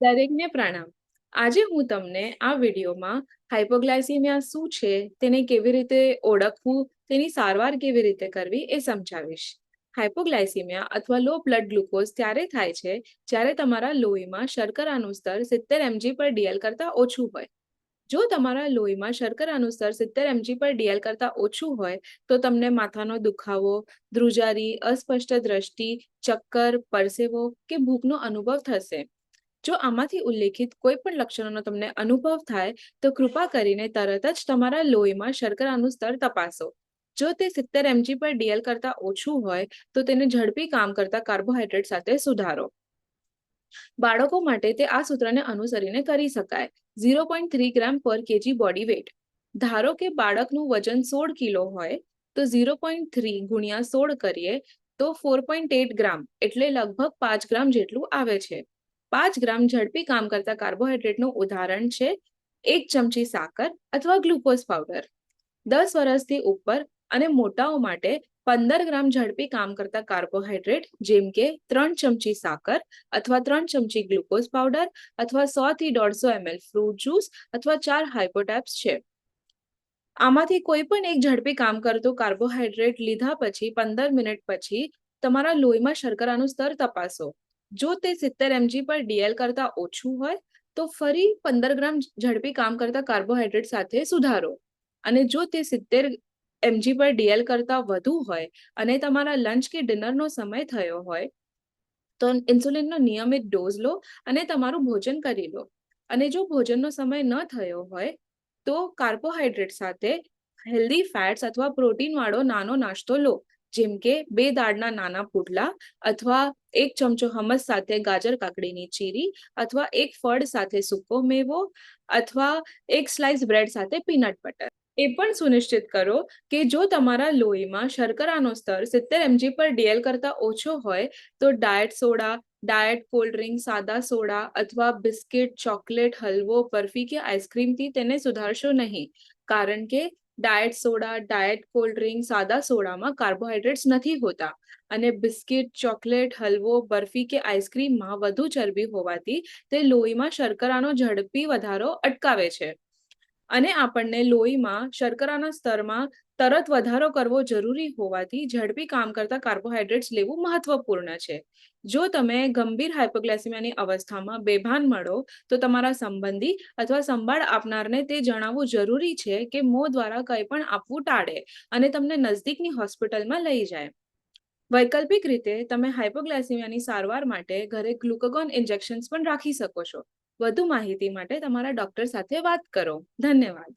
દરેકને પ્રણામ. આજે હું તમને આ વિડીયોમાં હાઇપોગ્લાયસીમિયા શું છે, તેને કેવી રીતે ઓળખવું, તેની સારવાર કેવી રીતે કરવી એ સમજાવીશ. હાઇપોગ્લાયસીમિયા અથવા લો બ્લડ ગ્લુકોઝ ત્યારે થાય છે, જ્યારે તમારા લોહીમાં શર્કરાનું સ્તર સિત્તેર એમજી પર ડીએલ કરતાં ઓછું હોય. જો તમારા લોહીમાં શર્કરાનું સ્તર સિત્તેર એમજી પર ડીએલ કરતાં ઓછું હોય, તો તમને માથાનો દુખાવો, ધ્રુજારી, અસ્પષ્ટ દ્રષ્ટિ, ચક્કર, પરસેવો કે ભૂખનો અનુભવ થશે. જો આમાંથી ઉલ્લેખિત કોઈ પણ લક્ષણોનો તમને અનુભવ થાય, તો કૃપા કરીને તરત જ તમારા લોહીમાં શર્કરાનું સ્તર તપાસો. જો તે સિત્તેર એમજી પર ડીએલ કરતાં ઓછું હોય, તો તેને ઝડપી કામ કરતા કાર્બોહાઈડ્રેટ સાથે સુધારો. બાળકો માટે તે આ સૂત્રને અનુસરીને કરી શકાય. ઝીરો પોઈન્ટ થ્રી ગ્રામ પર કેજી બોડી વેટ. ધારો કે બાળકનું વજન સોળ કિલો હોય, તો ઝીરો પોઈન્ટ થ્રી ગુણ્યા સોળ કરીએ, તો ફોર પોઈન્ટ એટ ગ્રામ, એટલે લગભગ પાંચ ગ્રામ જેટલું આવે છે. પાંચ ગ્રામ ઝડપી કામ કરતા કાર્બોહાઈડ્રેટનું ઉદાહરણ છે એક ચમચી સાકર અથવા ગ્લુકોઝ પાવડર. દસ વર્ષથી ઉપર અને મોટાઓ માટે પંદર ગ્રામ ઝડપી કામ કરતા કાર્બોહાઈડ્રેટ જેમ કે ત્રણ ચમચી સાકર અથવા ત્રણ ચમચી ગ્લુકોઝ પાવડર અથવા સો થી દોઢસો એમએલ ફ્રૂટ જ્યુસ અથવા ચાર હાઇપોટેપ્સ છે. આમાંથી કોઈ પણ એક ઝડપી કામ કરતું કાર્બોહાઈડ્રેટ લીધા પછી પંદર મિનિટ પછી તમારા લોહીમાં શર્કરાનું સ્તર તપાસો. જો તે સિત્તેર એમજી પર ડીએલ કરતાં ઓછું હોય, તો ફરી પંદર ગ્રામ ઝડપી કામ કરતા કાર્બોહાઈડ્રેટ સાથે સુધારો. અને જો તે સિત્તેર એમજી પર ડીએલ કરતાં વધુ હોય અને તમારા લંચ કે ડિનરનો સમય થયો હોય, તો ઇન્સ્યુલિનનો નિયમિત ડોઝ લો અને તમારું ભોજન કરી લો. અને જો ભોજનનો સમય ન થયો હોય, તો કાર્બોહાઈડ્રેટ સાથે હેલ્ધી ફેટ્સ અથવા પ્રોટીન વાળો નાનો નાસ્તો લો. જેમ કે બે દાળના નાના પુડલા અથવા એક ચમચો હમસ સાથે ગાજર કાકડીની ચીરી અથવા એક ફળ સાથે સૂકો મેવો અથવા એક સ્લાઇસ બ્રેડ સાથે પીનટ બટર એ પણ સુનિશ્ચિત કરો કે જો તમારા લોહીમાં શર્કરાનો સ્તર સિત્તેર એમજી પર ડીએલ કરતાં ઓછો હોય, તો diet soda diet cold drink સાદા સોડા અથવા બિસ્કિટ ચોકલેટ હલવો, બરફી કે આઈસ્ક્રીમથી તેને સુધારશો નહીં. કારણ કે diet soda, diet cold drink, સાદા સોડામાં કાર્બોહાઈડ્રેટ્સ નથી હોતા. અને બિસ્કિટ, ચોકલેટ, હલવો, બરફી કે આઈસ્ક્રીમમાં વધુ ચરબી હોવાથી તે લોહીમાં શર્કરાનો ઝડપી વધારો અટકાવે છે. અને આપણને લોહીમાં, શર્કરાના સ્તરમાં તરત વધારો કરવો જરૂરી હોવાથી ઝડપી કામ કરતા કાર્બોહાઈડ્રેટ્સ લેવું મહત્વપૂર્ણ છે. જો તમે ગંભીર હાઇપોગ્લાઇસેમિયાની અવસ્થામાં બેભાન મળો, તો તમારા સંબંધી અથવા સંભાળ આપનારને તે જણાવવું જરૂરી છે કે મો દ્વારા કંઈ પણ આપવું ટાળે અને તમને નજદીકની હોસ્પિટલમાં લઈ જાય. વૈકલ્પિક રીતે તમે હાઇપોગ્લાઇસેમિયાની સારવાર માટે ઘરે ગ્લુકોગોન ઇન્જેક્શન્સ પણ રાખી શકો છો. વધુ માહિતી માટે તમારા ડોક્ટર સાથે વાત કરો. ધન્યવાદ.